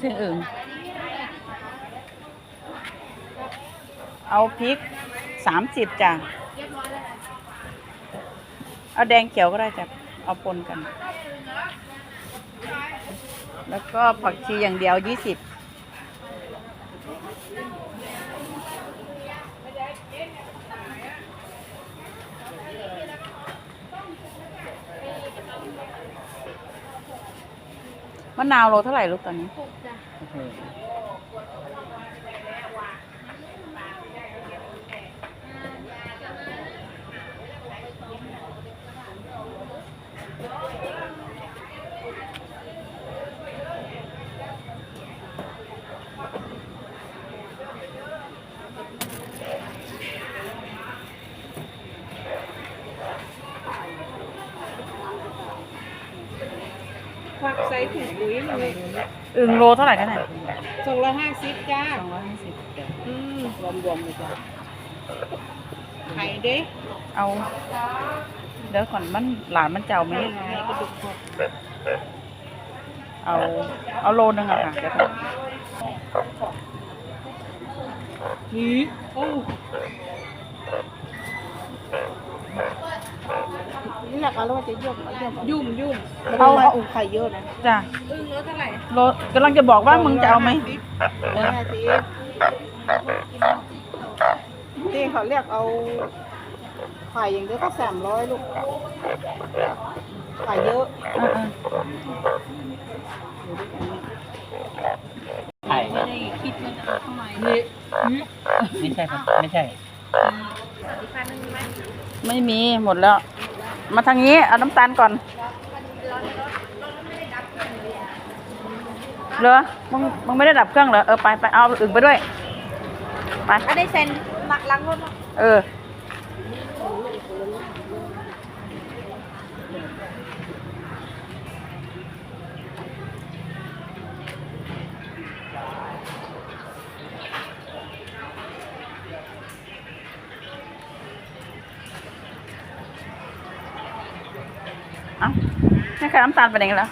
เสียงอึ่งเอาพริกสามสิบจ้ะ เอาแดงเขียวก็ได้จ้ะ เอาปนกัน แล้วก็ผักชีอย่างเดียวยี่สิบมะนาวโลเท่าไหร่ลูกตอนนี้ โอ้โหผักใส่ถุงปุ๋ยเลยอึ่งโลเท่าไหร่กันเนี่ยสองร้อยห้าสิบจ้าสองร้อยห้าสิบอืมรวมรวมๆเลยจ้ะไข่เด้เอา เดี๋ยวก่อนมันหลานมันเจ้าไหมไม่หายกระดูกคอเอา เอาโลนึงอะค่ะเดี๋ยวก่อนหือโอ้ นี่แหละก็เราจะยุ่มยุ่มยุ่มเอาเอาไข่เยอะนะจ้ะอึ้งแล้วเท่าไหร่โลกำลังจะบอกว่ามึงจะเอาไหมร้อยห้าสิบที่เขาเรียกเอาไข่อย่างเดียวก็สามร้อยลูกไข่เยอะเออไข่ไม่ได้คิดว่าจะเอาเท่าไหร่นี่ไม่ใช่ครับไม่ใช่ๆไม่มีหมดแล้ว มาทางนี้ เอาน้ำตาลก่อนเหรอมึงมึงไม่ได้ดับเครื่องเหรอ เออไปไปเอาอึ่งไปด้วย ไปอันนี้เซ็นหลักล้างรถเออ เอ้านี่ค่ะน้ำตาลไปไหนกันแล้ว